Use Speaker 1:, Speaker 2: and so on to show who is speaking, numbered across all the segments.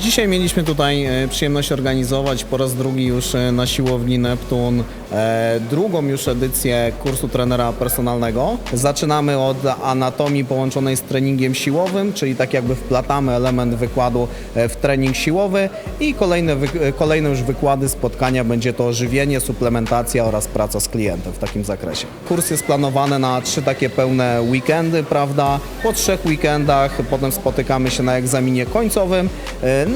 Speaker 1: Dzisiaj mieliśmy tutaj e, przyjemność organizować po raz drugi już e, na siłowni Neptun e, drugą już edycję kursu trenera personalnego. Zaczynamy od anatomii połączonej z treningiem siłowym, czyli tak jakby wplatamy element wykładu w trening siłowy i kolejne, kolejne już wykłady, spotkania będzie to żywienie, suplementacja oraz praca z klientem w takim zakresie. Kurs jest planowany na trzy takie pełne weekendy, prawda? Po trzech weekendach potem spotykamy się na egzaminie końcowym.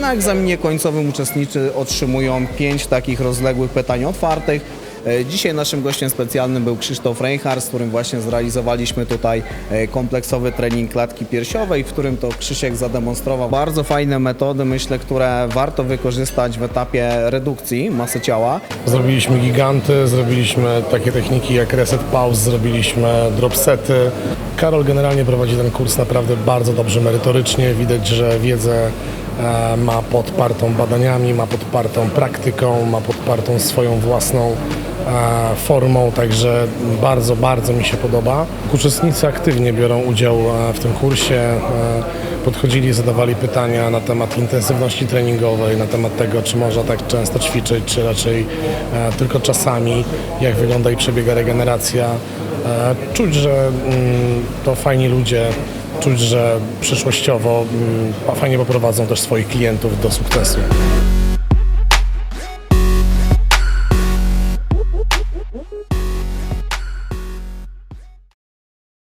Speaker 1: Na egzaminie końcowym uczestnicy otrzymują pięć takich rozległych pytań otwartych. E, Dzisiaj naszym gościem specjalnym był Krzysztof Reinhardt, z którym właśnie zrealizowaliśmy tutaj e, kompleksowy trening klatki piersiowej, w którym to Krzysiek zademonstrował bardzo fajne metody, myślę, które warto wykorzystać w etapie redukcji masy ciała.
Speaker 2: Zrobiliśmy giganty, zrobiliśmy takie techniki jak reset pause, zrobiliśmy drop sety. Karol generalnie prowadzi ten kurs naprawdę bardzo dobrze merytorycznie. Widać, że wiedzę ma podpartą badaniami, ma podpartą praktyką, ma podpartą swoją własną e, formą, także bardzo, bardzo mi się podoba. Uczestnicy aktywnie biorą udział e, w tym kursie. e, Podchodzili, zadawali pytania na temat intensywności treningowej, na temat tego, czy można tak często ćwiczyć, czy raczej e, tylko czasami, jak wygląda i przebiega regeneracja. E, czuć, że mm, to fajni ludzie, czuć, że przyszłościowo mm, fajnie poprowadzą też swoich klientów do sukcesu.